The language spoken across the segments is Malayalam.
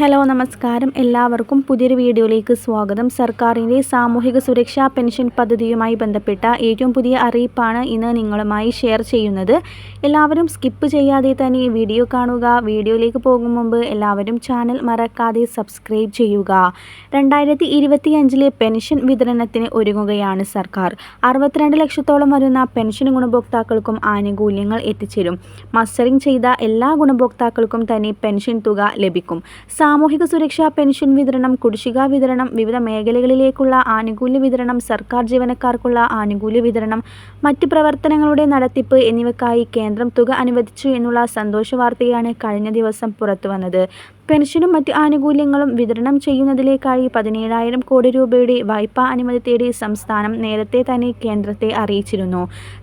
ഹലോ നമസ്കാരം. എല്ലാവർക്കും പുതിയൊരു വീഡിയോയിലേക്ക് സ്വാഗതം. സർക്കാരിന്റെ സാമൂഹിക സുരക്ഷാ പെൻഷൻ പദ്ധതിയുമായി ബന്ധപ്പെട്ട ഏറ്റവും പുതിയ അറിയിപ്പാണ് ഇന്ന് നിങ്ങളുമായി ഷെയർ ചെയ്യുന്നത്. എല്ലാവരും സ്കിപ്പ് ചെയ്യാതെ തന്നെ വീഡിയോ കാണുക. വീഡിയോയിലേക്ക് പോകും മുമ്പ് എല്ലാവരും ചാനൽ മറക്കാതെ സബ്സ്ക്രൈബ് ചെയ്യുക. രണ്ടായിരത്തി ഇരുപത്തി അഞ്ചിലെ പെൻഷൻ വിതരണത്തിന് ഒരുങ്ങുകയാണ് സർക്കാർ. അറുപത്തിരണ്ട് ലക്ഷത്തോളം വരുന്ന പെൻഷൻ ഗുണഭോക്താക്കൾക്കും ആനുകൂല്യങ്ങൾ എത്തിച്ചേരും. മസ്റ്ററിംഗ് ചെയ്ത എല്ലാ ഗുണഭോക്താക്കൾക്കും തന്നെ പെൻഷൻ തുക ലഭിക്കും. സാമൂഹിക സുരക്ഷാ പെൻഷൻ വിതരണം കുടിശ്ശിക വിതരണം വിവിധ മേഖലകളിലേക്കുള്ള ആനുകൂല്യ വിതരണം സർക്കാർ ജീവനക്കാർക്കുള്ള ആനുകൂല്യ വിതരണം മറ്റ് പ്രവർത്തനങ്ങളുടെ നടത്തിപ്പ് എന്നിവയ്ക്കായി കേന്ദ്രം തുക അനുവദിച്ചു എന്നുള്ള സന്തോഷ വാർത്തയാണ് കഴിഞ്ഞ ദിവസം പുറത്തുവന്നത്. പെൻഷനും മറ്റ് ആനുകൂല്യങ്ങളും വിതരണം ചെയ്യുന്നതിലേക്കായി പതിനേഴായിരം കോടി രൂപയുടെ വായ്പാ അനുമതി തേടി സംസ്ഥാനം നേരത്തെ തന്നെ കേന്ദ്രത്തെ അറിയിച്ചിരുന്നു.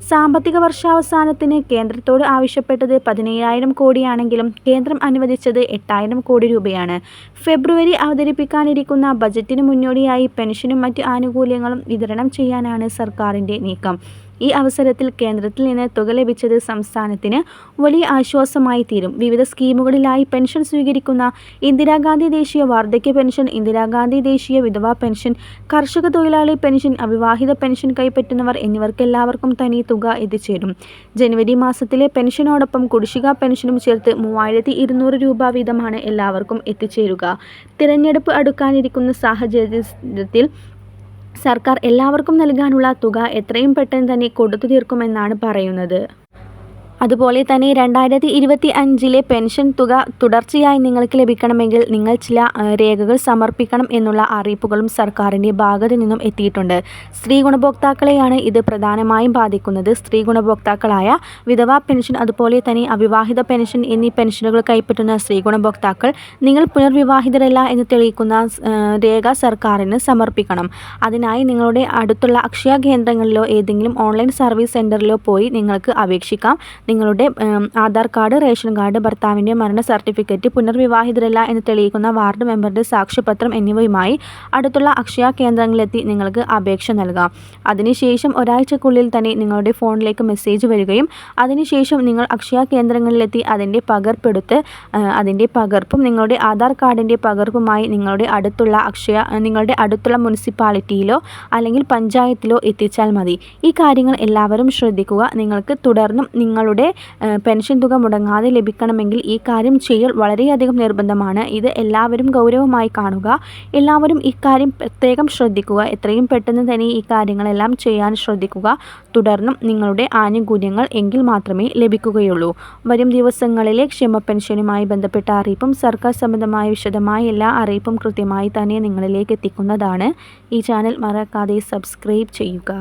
സാമ്പത്തിക വർഷാവസാനത്തിന് കേന്ദ്രത്തോട് ആവശ്യപ്പെട്ടത് പതിനേഴായിരം കോടിയാണെങ്കിലും കേന്ദ്രം അനുവദിച്ചത് എട്ടായിരം കോടി രൂപയാണ്. ഫെബ്രുവരി അവതരിപ്പിക്കാനിരിക്കുന്ന ബജറ്റിന് മുന്നോടിയായി പെൻഷനും മറ്റ് ആനുകൂല്യങ്ങളും വിതരണം ചെയ്യാനാണ് സർക്കാരിന്റെ നീക്കം. ഈ അവസരത്തിൽ കേന്ദ്രത്തിൽ നിന്ന് തുക ലഭിച്ചത് സംസ്ഥാനത്തിന് വലിയ ആശ്വാസമായി തീരും. വിവിധ സ്കീമുകളിലായി പെൻഷൻ സ്വീകരിക്കുന്ന ഇന്ദിരാഗാന്ധി ദേശീയ വാർദ്ധക്യ പെൻഷൻ ഇന്ദിരാഗാന്ധി ദേശീയ വിധവാ പെൻഷൻ കർഷക തൊഴിലാളി പെൻഷൻ അവിവാഹിത പെൻഷൻ കൈപ്പറ്റുന്നവർ എന്നിവർക്കെല്ലാവർക്കും തനി തുക എത്തിച്ചേരും. ജനുവരി മാസത്തിലെ പെൻഷനോടൊപ്പം കുടിശ്ശിക പെൻഷനും ചേർത്ത് മൂവായിരത്തി ഇരുന്നൂറ് രൂപ വീതമാണ് എല്ലാവർക്കും എത്തിച്ചേരുക. തിരഞ്ഞെടുപ്പ് അടുക്കാനിരിക്കുന്ന സാഹചര്യത്തിൽ സർക്കാർ എല്ലാവർക്കും നൽകാനുള്ള തുക എത്രയും പെട്ടെന്ന് തന്നെ കൊടുത്തു തീർക്കുമെന്നാണ് പറയുന്നത്. അതുപോലെ തന്നെ രണ്ടായിരത്തി ഇരുപത്തി അഞ്ചിലെ പെൻഷൻ തുക തുടർച്ചയായി നിങ്ങൾക്ക് ലഭിക്കണമെങ്കിൽ നിങ്ങൾ ചില രേഖകൾ സമർപ്പിക്കണം എന്നുള്ള അറിയിപ്പുകളും സർക്കാരിന്റെ ഭാഗത്തു നിന്നും എത്തിയിട്ടുണ്ട്. സ്ത്രീ ഗുണഭോക്താക്കളെയാണ് ഇത് പ്രധാനമായും ബാധിക്കുന്നത്. സ്ത്രീ ഗുണഭോക്താക്കളായ വിധവാ പെൻഷൻ അതുപോലെ തന്നെ അവിവാഹിത പെൻഷൻ എന്നീ പെൻഷനുകൾ കൈപ്പറ്റുന്ന സ്ത്രീ ഗുണഭോക്താക്കൾ നിങ്ങൾ പുനർവിവാഹിതരല്ല എന്ന് തെളിയിക്കുന്ന രേഖ സർക്കാരിന് സമർപ്പിക്കണം. അതിനായി നിങ്ങളുടെ അടുത്തുള്ള അക്ഷയ കേന്ദ്രങ്ങളിലോ ഏതെങ്കിലും ഓൺലൈൻ സർവീസ് സെന്ററിലോ പോയി നിങ്ങൾക്ക് അപേക്ഷിക്കാം. നിങ്ങളുടെ ആധാർ കാർഡ് റേഷൻ കാർഡ് ഭർത്താവിന്റെ മരണ സർട്ടിഫിക്കറ്റ് പുനർവിവാഹിതരല്ല എന്ന് തെളിയിക്കുന്ന വാർഡ് മെമ്പറുടെ സാക്ഷ്യപത്രം എന്നിവയുമായി അടുത്തുള്ള അക്ഷയ കേന്ദ്രങ്ങളിലെത്തി നിങ്ങൾക്ക് അപേക്ഷ നൽകാം. അതിനുശേഷം ഒരാഴ്ചക്കുള്ളിൽ തന്നെ നിങ്ങളുടെ ഫോണിലേക്ക് മെസ്സേജ് വരികയും അതിനുശേഷം നിങ്ങൾ അക്ഷയ കേന്ദ്രങ്ങളിലെത്തി അതിന്റെ പകർപ്പെടുത്ത് അതിന്റെ പകർപ്പും നിങ്ങളുടെ ആധാർ കാർഡിന്റെ പകർപ്പുമായി നിങ്ങളുടെ അടുത്തുള്ള അക്ഷയ നിങ്ങളുടെ അടുത്തുള്ള മുനിസിപ്പാലിറ്റിയിലോ അല്ലെങ്കിൽ പഞ്ചായത്തിലോ എത്തിച്ചാൽ മതി. ഈ കാര്യങ്ങൾ എല്ലാവരും ശ്രദ്ധിക്കുക. നിങ്ങൾക്ക് തുടർന്നും നിങ്ങളുടെ നിങ്ങളുടെ പെൻഷൻ തുക മുടങ്ങാതെ ലഭിക്കണമെങ്കിൽ ഈ കാര്യം ചെയ്യൽ വളരെയധികം നിർബന്ധമാണ്. ഇത് എല്ലാവരും ഗൗരവമായി കാണുക. എല്ലാവരും ഇക്കാര്യം പ്രത്യേകം ശ്രദ്ധിക്കുക. എത്രയും പെട്ടെന്ന് തന്നെ ഈ കാര്യങ്ങളെല്ലാം ചെയ്യാൻ ശ്രദ്ധിക്കുക. തുടർന്നും നിങ്ങളുടെ ആനുകൂല്യങ്ങൾ എങ്കിൽ മാത്രമേ ലഭിക്കുകയുള്ളൂ. വരും ദിവസങ്ങളിലെ ക്ഷേമ പെൻഷനുമായി ബന്ധപ്പെട്ട അറിയിപ്പും സർക്കാർ സംബന്ധമായ വിശദമായ എല്ലാ അറിയിപ്പും കൃത്യമായി തന്നെ നിങ്ങളിലേക്ക് എത്തിക്കുന്നതാണ്. ഈ ചാനൽ മറക്കാതെ സബ്സ്ക്രൈബ് ചെയ്യുക.